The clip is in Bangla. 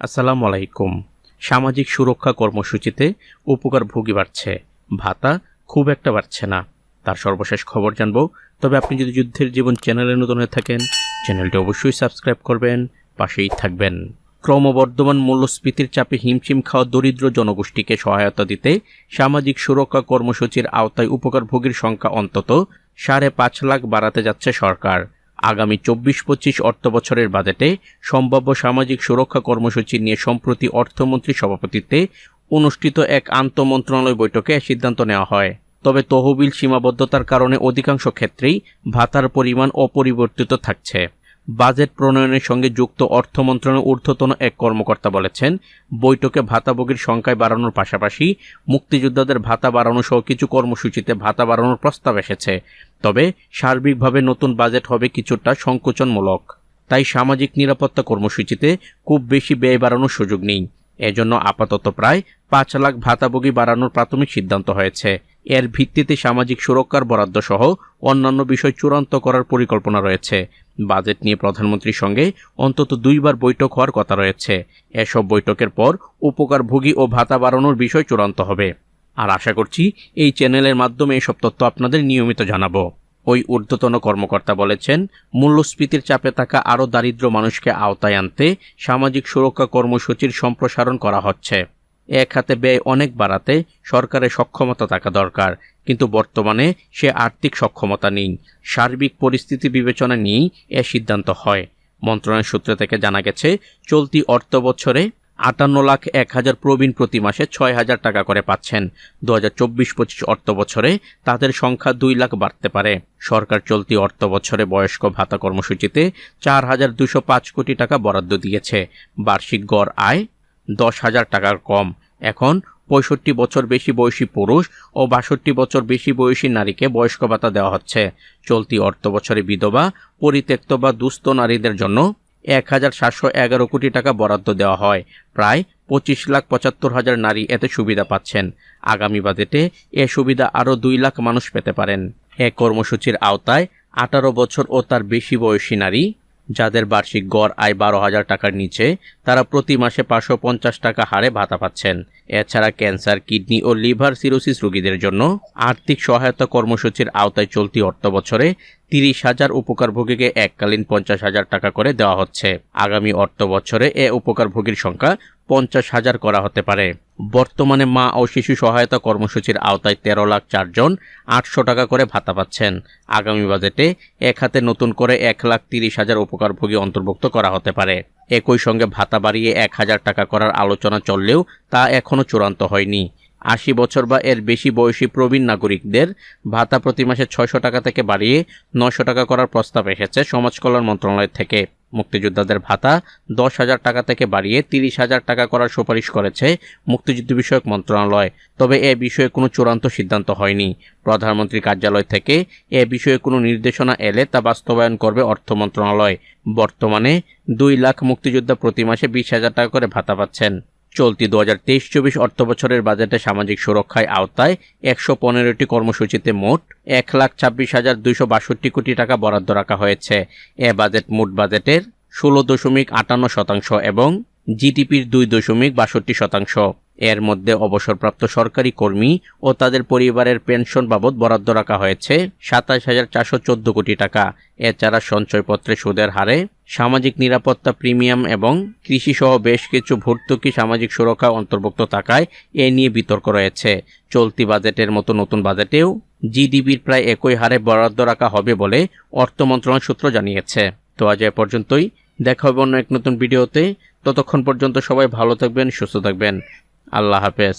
আসসালামু আলাইকুম। সামাজিক সুরক্ষা কর্মসূচিতে উপকার ভোগী বাড়ছে। ভাতা খুব একটা বাড়ছে না। তার সর্বশেষ খবর জানব। তবে আপনি যদি যুদ্ধের জীবন চ্যানেলে নতুন হয়ে থাকেন, চ্যানেলটি অবশ্যই সাবস্ক্রাইব করবেন, পাশেই থাকবেন। ক্রমবর্ধমান মূল্যস্ফীতির চাপে হিমশিম খাওয়া দরিদ্র জনগোষ্ঠীকে সহায়তা দিতে সামাজিক সুরক্ষা কর্মসূচির আওতায় উপকারভোগীর সংখ্যা অন্তত সাড়ে পাঁচ লাখ বাড়াতে যাচ্ছে সরকার। আগামী চব্বিশ পঁচিশ অর্থ বছরের বাজেটে সম্ভাব্য সামাজিক সুরক্ষা কর্মসূচি নিয়ে সম্প্রতি অর্থমন্ত্রী সভাপতিত্বে অনুষ্ঠিত এক আন্তমন্ত্রণালয় বৈঠকে সিদ্ধান্ত নেওয়া হয়। তবে তহবিল সীমাবদ্ধতার কারণে অধিকাংশ ক্ষেত্রেই ভাতার পরিমাণ অপরিবর্তিত থাকছে। বাজেট প্রণয়নের সঙ্গে যুক্ত অর্থ মন্ত্রণালয়ের ঊর্ধ্বতন এক কর্মকর্তা বলেছেন, বৈঠকে ভাতাভোগীর সংখ্যায় বাড়ানোর পাশাপাশি মুক্তিযোদ্ধাদের ভাতা বাড়ানো সহ কিছু কর্মসূচিতে ভাতা বাড়ানোর প্রস্তাব এসেছে। তবে সার্বিকভাবে নতুন বাজেট হবে কিছুটা সংকোচনমূলক। তাই সামাজিক নিরাপত্তা কর্মসূচিতে খুব বেশি ব্যয় বাড়ানোর সুযোগ নেই। এজন্য আপাতত প্রায় পাঁচ লাখ ভাতাভোগী বাড়ানোর প্রাথমিক সিদ্ধান্ত হয়েছে। এর ভিত্তিতে সামাজিক সুরক্ষার বরাদ্দ সহ অন্যান্য বিষয় চূড়ান্ত করার পরিকল্পনা রয়েছে। বাজেট নিয়ে প্রধানমন্ত্রীর সঙ্গে অন্তত দুইবার বৈঠক হওয়ার কথা রয়েছে। এসব বৈঠকের পর উপকারভোগী ও ভাতা বাড়ানোর বিষয় চূড়ান্ত হবে। আর আশা করছি এই চ্যানেলের মাধ্যমে এসব তথ্য আপনাদের নিয়মিত জানাব। ওই ঊর্ধ্বতন কর্মকর্তা বলেছেন, মূল্যস্ফীতির চাপে থাকা আরও দারিদ্র মানুষকে আওতায় আনতে সামাজিক সুরক্ষা কর্মসূচির সম্প্রসারণ করা হচ্ছে। এক হাতে ব্যয় অনেক বাড়াতে সরকারের সক্ষমতা থাকা দরকার, কিন্তু বর্তমানে সে আর্থিক সক্ষমতা নেই। সার্বিক পরিস্থিতি বিবেচনা নিয়েই এ সিদ্ধান্ত হয়। মন্ত্রণালয় সূত্র থেকে জানা গেছে, চলতি অর্থ বছরে আটান্ন লাখ এক হাজার প্রবীণ প্রতি মাসে ছয় হাজার টাকা করে পাচ্ছেন। দু হাজার চব্বিশ পঁচিশ অর্থ বছরে তাদের সংখ্যা দুই লাখ বাড়তে পারে। সরকার চলতি অর্থ বছরে বয়স্ক ভাতা কর্মসূচিতে চার হাজার দুশো পাঁচ কোটি টাকা বরাদ্দ দিয়েছে। বার্ষিক গড় আয় দশ হাজার টাকার কম। এখন পঁয়ষট্টি বছর বেশি বয়সী পুরুষ ও বাষট্টি বছর বেশি বয়সী নারীকে বয়স্ক ভাতা দেওয়া হচ্ছে। চলতি অর্থ বছরে বিধবা, পরিত্যক্ত বা দুস্থ নারীদের জন্য এক হাজার সাতশো এগারো কোটি টাকা বরাদ্দ দেওয়া হয়। প্রায় পঁচিশ লাখ পঁচাত্তর হাজার নারী এতে সুবিধা পাচ্ছেন। আগামী বাজেটে এ সুবিধা আরও দুই লাখ মানুষ পেতে পারেন। এ কর্মসূচির আওতায় আঠারো বছর ও তার বেশি বয়সী নারী যাদের বার্ষিক গড় আয় বারো হাজার টাকার নিচে, তারা প্রতি মাসে পাঁচশো পঞ্চাশ টাকা হারে ভাতা পাচ্ছেন। এছাড়া ক্যান্সার, কিডনি ও লিভার সিরোসিস রোগীদের জন্য আর্থিক সহায়তা কর্মসূচির আওতায় চলতি অর্থ বছরে তিরিশ হাজার উপকারভোগীকে এককালীন পঞ্চাশ হাজার টাকা করে দেওয়া হচ্ছে। আগামী অর্থ বছরে এ উপকারভোগীর সংখ্যা পঞ্চাশ হাজার করা হতে পারে। বর্তমানে মা ও শিশু সহায়তা কর্মসূচির আওতায় তেরো লাখ চারজন আটশো টাকা করে ভাতা পাচ্ছেন। আগামী বাজেটে এক হাতে নতুন করে এক লাখ তিরিশ হাজার উপকারভোগী অন্তর্ভুক্ত করা হতে পারে। একই সঙ্গে ভাতা বাড়িয়ে এক হাজার টাকা করার আলোচনা চললেও তা এখনও চূড়ান্ত হয়নি। আশি বছর বা এর বেশি বয়সী প্রবীণ নাগরিকদের ভাতা প্রতি মাসে ছয়শো টাকা থেকে বাড়িয়ে নশো টাকা করার প্রস্তাব এসেছে সমাজ কল্যাণ মন্ত্রণালয় থেকে। মুক্তিযোদ্ধাদের ভাতা দশ হাজার টাকা থেকে বাড়িয়ে তিরিশ হাজার টাকা করার সুপারিশ করেছে মুক্তিযুদ্ধ বিষয়ক মন্ত্রণালয়। তবে এ বিষয়ে কোনো চূড়ান্ত সিদ্ধান্ত হয়নি। প্রধানমন্ত্রী কার্যালয় থেকে এ বিষয়ে কোনো নির্দেশনা এলে তা বাস্তবায়ন করবে অর্থ মন্ত্রণালয়। বর্তমানে দুই লাখ মুক্তিযোদ্ধা প্রতি মাসে বিশ হাজার টাকা করে ভাতা পাচ্ছেন। চলতি দু হাজার তেইশ চব্বিশ অর্থ বছরের বাজেটে সামাজিক সুরক্ষায় আওতায় একশো পনেরোটি কর্মসূচিতে মোট এক লাখ ছাব্বিশ হাজার দুইশো বাষট্টি কোটি টাকা বরাদ্দ রাখা হয়েছে। এ বাজেট মোট বাজেটের ষোলো দশমিক আটান্ন শতাংশ এবং জিডিপির দুই দশমিক বাষট্টি শতাংশ। এর মধ্যে অবসরপ্রাপ্ত সরকারি কর্মী ও তাদের পরিবারের পেনশন বাবদ বরাদ্দ রাখা হয়েছে সাতাশ হাজার চারশো চোদ্দ কোটি টাকা। এছাড়া সঞ্চয়পত্রে সুদের হারে সামাজিক নিরাপত্তা প্রিমিয়াম এবং কৃষিসহ বেশ কিছু ভর্তুকি সামাজিক সুরক্ষা অন্তর্ভুক্ত থাকায় এ নিয়ে বিতর্ক রয়েছে। চলতি বাজেটের মতো নতুন বাজেটেও জিডিপির প্রায় একই হারে বরাদ্দ রাখা হবে বলে অর্থ মন্ত্রণালয় সূত্র জানিয়েছে। তো আজ এ পর্যন্তই। দেখা হবে অন্য এক নতুন ভিডিওতে। ততক্ষণ পর্যন্ত সবাই ভালো থাকবেন, সুস্থ থাকবেন। আল্লাহ হাফেজ।